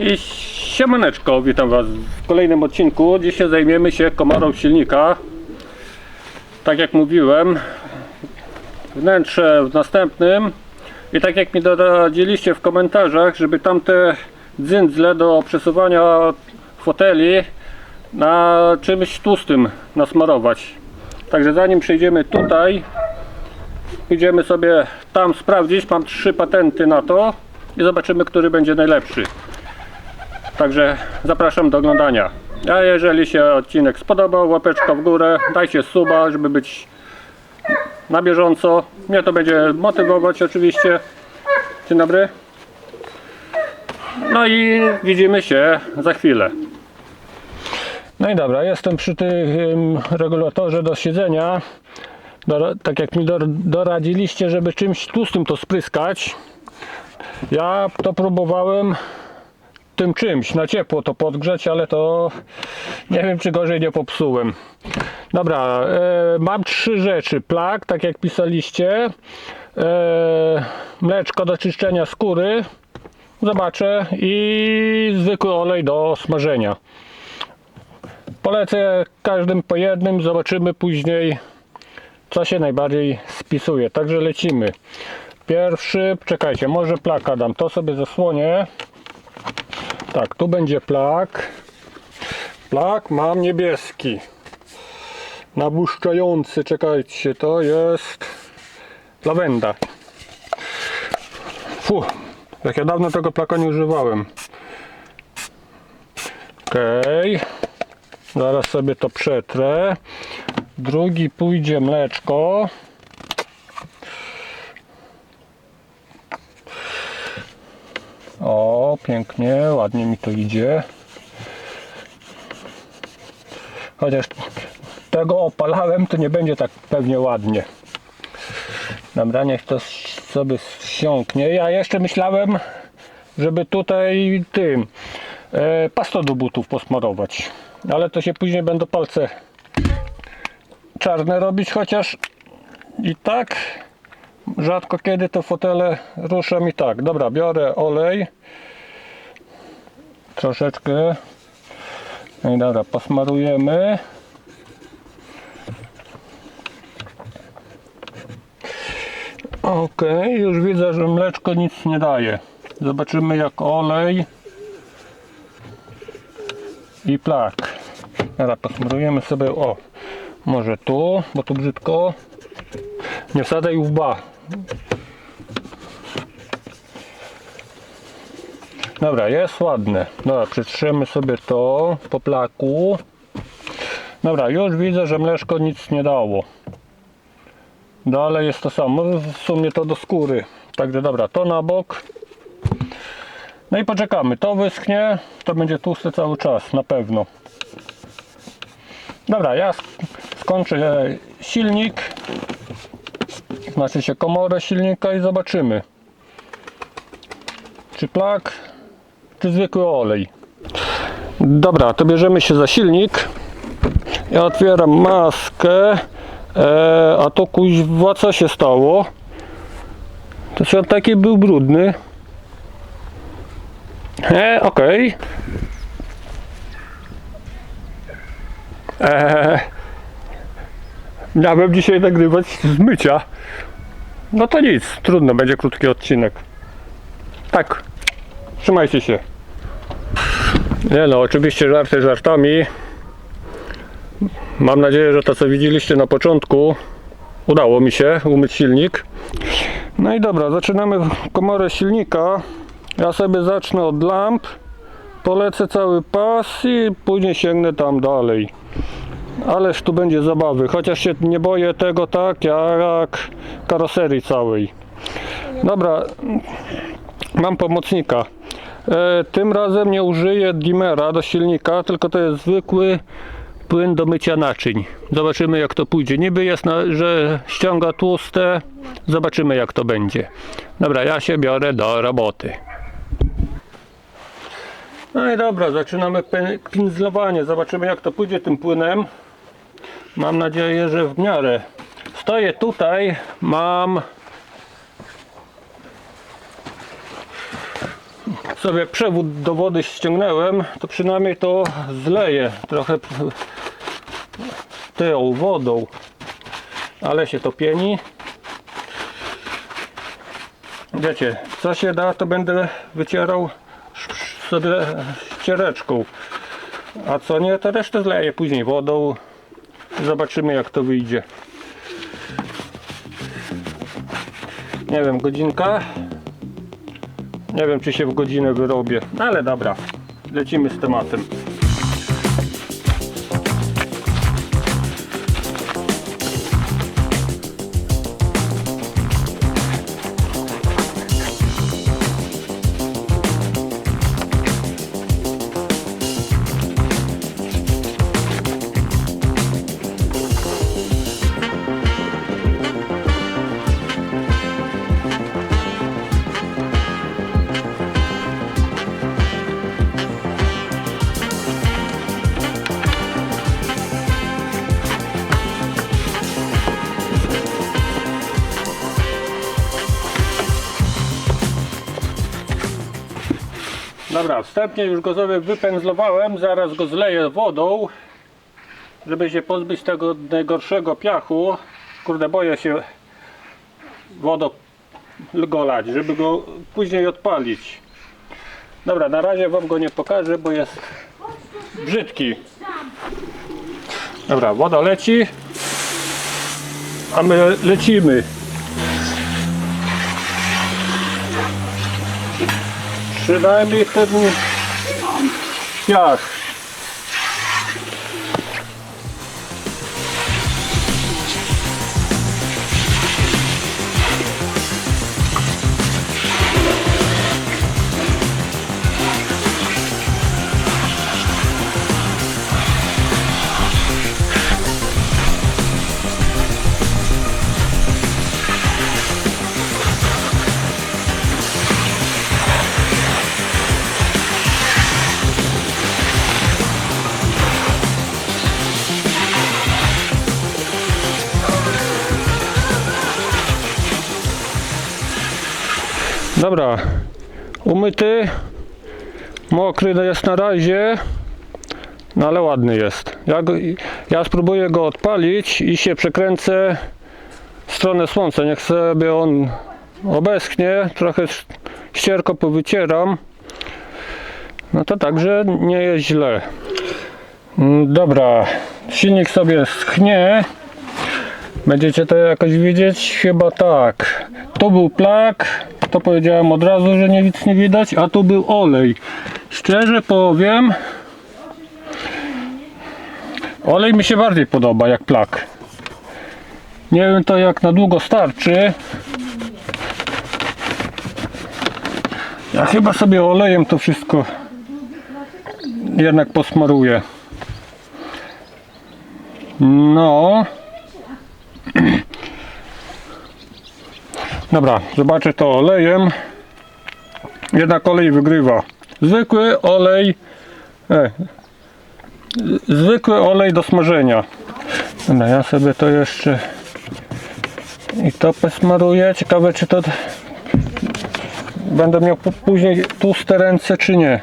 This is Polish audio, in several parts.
I siemaneczko, witam Was w kolejnym odcinku. Dzisiaj zajmiemy się komorą silnika. Tak jak mówiłem, wnętrze w następnym. I tak jak mi doradziliście w komentarzach, żeby tamte dzyndzle do przesuwania foteli na czymś tłustym nasmarować. Także zanim przejdziemy tutaj, idziemy sobie tam sprawdzić. Mam trzy patenty na to i zobaczymy, który będzie najlepszy. Także zapraszam do oglądania. A jeżeli się odcinek spodobał, łapeczka w górę, dajcie suba, żeby być na bieżąco. Mnie to będzie motywować oczywiście. Dzień dobry. No i widzimy się za chwilę. No i dobra, jestem przy tym regulatorze do siedzenia. Dora- tak jak mi dor- doradziliście, żeby czymś tłustym to spryskać. Ja to próbowałem tym czymś na ciepło to podgrzać, ale to nie wiem czy gorzej nie popsułem. Dobra, e, mam trzy rzeczy. Plak, tak jak pisaliście. E, mleczko do czyszczenia skóry. Zobaczę. I zwykły olej do smażenia. Polecę każdym po jednym. Zobaczymy później co się najbardziej spisuje. Także lecimy. Pierwszy, czekajcie, może plaka dam. To sobie zasłonię. Tak, tu będzie plak. Plak mam niebieski. Nabłyszczający, czekajcie, to jest lawenda. Fu, jak ja dawno tego plaka nie używałem. Okej. Zaraz sobie to przetrę. Drugi pójdzie mleczko. Pięknie, ładnie mi to idzie. Chociaż tego opalałem, to nie będzie tak pewnie ładnie. Dobra, niech to sobie wsiąknie. Ja jeszcze myślałem, żeby tutaj tym e, pastą do butów posmarować. Ale to się później będą palce czarne robić, chociaż i tak rzadko kiedy to fotele ruszam i tak. Dobra, biorę olej. Troszeczkę. No i dobra, posmarujemy. Ok, już widzę, że mleczko nic nie daje. Zobaczymy jak olej i plak. Dobra, posmarujemy sobie, o, może tu, bo tu brzydko. Nie wsadzaj łba. Dobra, jest ładne. Dobra, przetrzemy sobie to po plaku. Dobra, już widzę, że mleczko nic nie dało. Dalej jest to samo, w sumie to do skóry. Także dobra, to na bok. No i poczekamy, to wyschnie, to będzie tłuste cały czas, na pewno. Dobra, ja sk- skończę e, silnik, znaczy się komorę silnika i zobaczymy. Czy plak, zwykły olej. Dobra, to bierzemy się za silnik. Ja otwieram maskę. E, a to kuźwa co się stało? To się taki był brudny. E, okej. Eee, miałem dzisiaj nagrywać z mycia. No to nic, trudno, będzie krótki odcinek. Tak, trzymajcie się. Nie no, oczywiście żarty żartami. Mam nadzieję, że to co widzieliście na początku udało mi się umyć silnik. No i dobra, zaczynamy komorę silnika. Ja sobie zacznę od lamp, polecę cały pas i później sięgnę tam dalej. Ależ tu będzie zabawy, chociaż się nie boję tego tak jak karoserii całej. Dobra, mam pomocnika. E, tym razem nie użyję dimera do silnika, tylko to jest zwykły płyn do mycia naczyń. Zobaczymy jak to pójdzie. Niby jest, na, że ściąga tłuste. Zobaczymy jak to będzie. Dobra, ja się biorę do roboty. No i dobra, zaczynamy pinzlowanie. Zobaczymy jak to pójdzie tym płynem. Mam nadzieję, że w miarę. Stoję tutaj, mam sobie przewód do wody ściągnąłem, to przynajmniej to zleje trochę tą wodą. Ale się to pieni. Wiecie, co się da, to będę wycierał sobie ściereczką. A co nie, to resztę zleję później wodą. Zobaczymy jak to wyjdzie. Nie wiem, godzinka. Nie wiem, czy się w godzinę wyrobię. Ale dobra, lecimy z tematem. Dobra, wstępnie już go sobie wypędzlowałem, zaraz go zleję wodą, żeby się pozbyć tego najgorszego piachu. Kurde, boję się wodą go lać, żeby go później odpalić. Dobra, na razie wam go nie pokażę, bo jest brzydki. Dobra, woda leci, a my lecimy. Przynajmniej ten piach. Dobra, umyty, mokry jest na razie, no ale ładny jest. Ja, go, ja spróbuję go odpalić i się przekręcę w stronę słońca. Niech sobie on obeschnie, trochę ścierko powycieram. No to także nie jest źle. Mm, Dobra, silnik sobie schnie. Będziecie to jakoś widzieć? Chyba tak. Tu był plak, to powiedziałem od razu, że nie nic nie widać, a tu był olej. Szczerze powiem, olej mi się bardziej podoba jak plak. Nie wiem to jak na długo starczy. Ja chyba sobie olejem to wszystko jednak posmaruję. No. Dobra, zobaczę to olejem. Jednak olej wygrywa. Zwykły olej. E, zwykły olej do smażenia. Dobra, ja sobie to jeszcze i to posmaruję. Ciekawe czy to będę miał później tłuste ręce czy nie.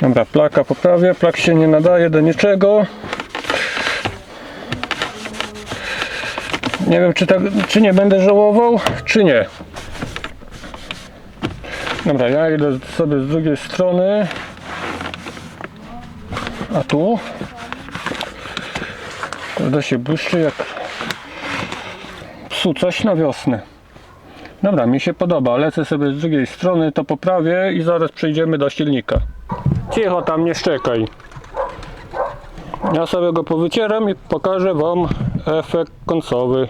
Dobra, plaka poprawię. Plak się nie nadaje do niczego. Nie wiem, czy, tak, czy nie będę żałował, czy nie. Dobra, ja idę sobie z drugiej strony. A tu? Prawda się błyszczy jak psu coś na wiosnę. Dobra, mi się podoba. Lecę sobie z drugiej strony, to poprawię i zaraz przejdziemy do silnika. Cicho tam, nie szczekaj. Ja sobie go powycieram i pokażę Wam efekt końcowy.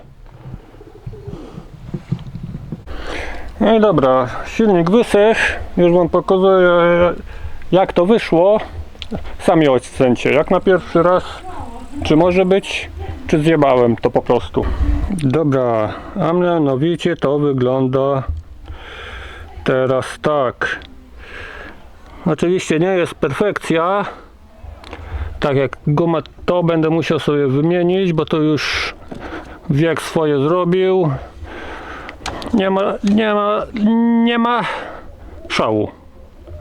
No i dobra, silnik wysechł. Już Wam pokazuję jak to wyszło. Sami ocencie, jak na pierwszy raz, czy może być, czy zjebałem to po prostu. Dobra, a mianowicie to wygląda teraz tak. Oczywiście nie jest perfekcja. Tak jak gumę to będę musiał sobie wymienić, bo to już wiek swoje zrobił. Nie ma, nie ma, nie ma szału.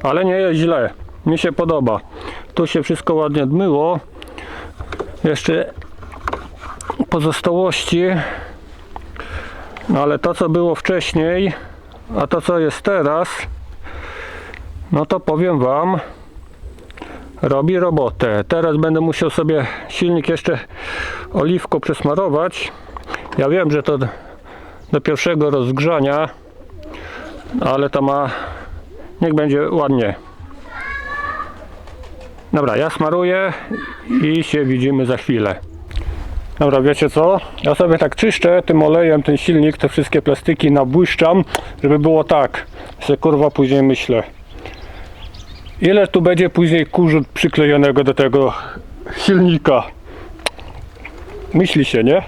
Ale nie jest źle. Mi się podoba. Tu się wszystko ładnie odmyło. Jeszcze pozostałości. Ale to co było wcześniej, a to co jest teraz, no to powiem Wam, robi robotę. Teraz będę musiał sobie silnik jeszcze oliwką przesmarować. Ja wiem, że to do pierwszego rozgrzania, ale to ma, niech będzie ładnie. Dobra, ja smaruję i się widzimy za chwilę. Dobra, wiecie co? Ja sobie tak czyszczę tym olejem ten silnik, te wszystkie plastiki nabłyszczam, żeby było tak. Se kurwa później myślę. Ile tu będzie później kurzu przyklejonego do tego silnika? Myśli się, nie?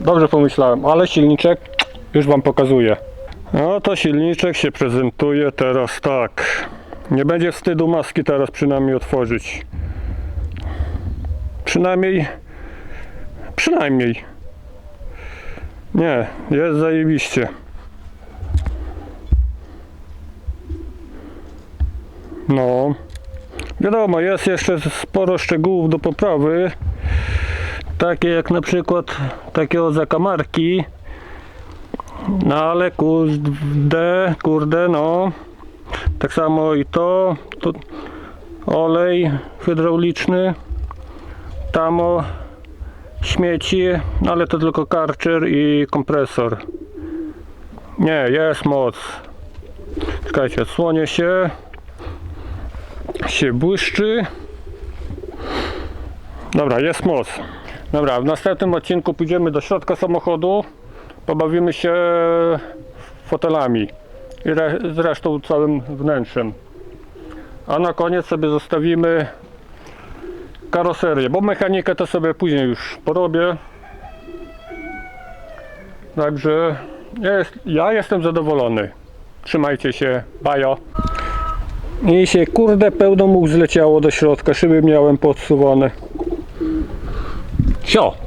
Dobrze pomyślałem, ale silniczek już wam pokazuję. No to silniczek się prezentuje teraz tak. Nie będzie wstydu maski teraz przynajmniej otworzyć. Przynajmniej Przynajmniej. Nie, jest zajebiście. No. Wiadomo, jest jeszcze sporo szczegółów do poprawy. Takie jak na przykład takiego zakamarki. No ale kurde, kurde, no. Tak samo i to. to olej hydrauliczny. Tamo śmieci, no ale to tylko karcher i kompresor. Nie, jest moc. Czekajcie, słonie się. Się błyszczy. Dobra, jest moc. Dobra, w następnym odcinku pójdziemy do środka samochodu. Pobawimy się fotelami i re, zresztą całym wnętrzem. A na koniec sobie zostawimy karoserię, bo mechanikę to sobie później już porobię. Także jest, ja jestem zadowolony. Trzymajcie się, bajo. I się kurde pełno much zleciało do środka, szyby miałem podsuwane. Sio!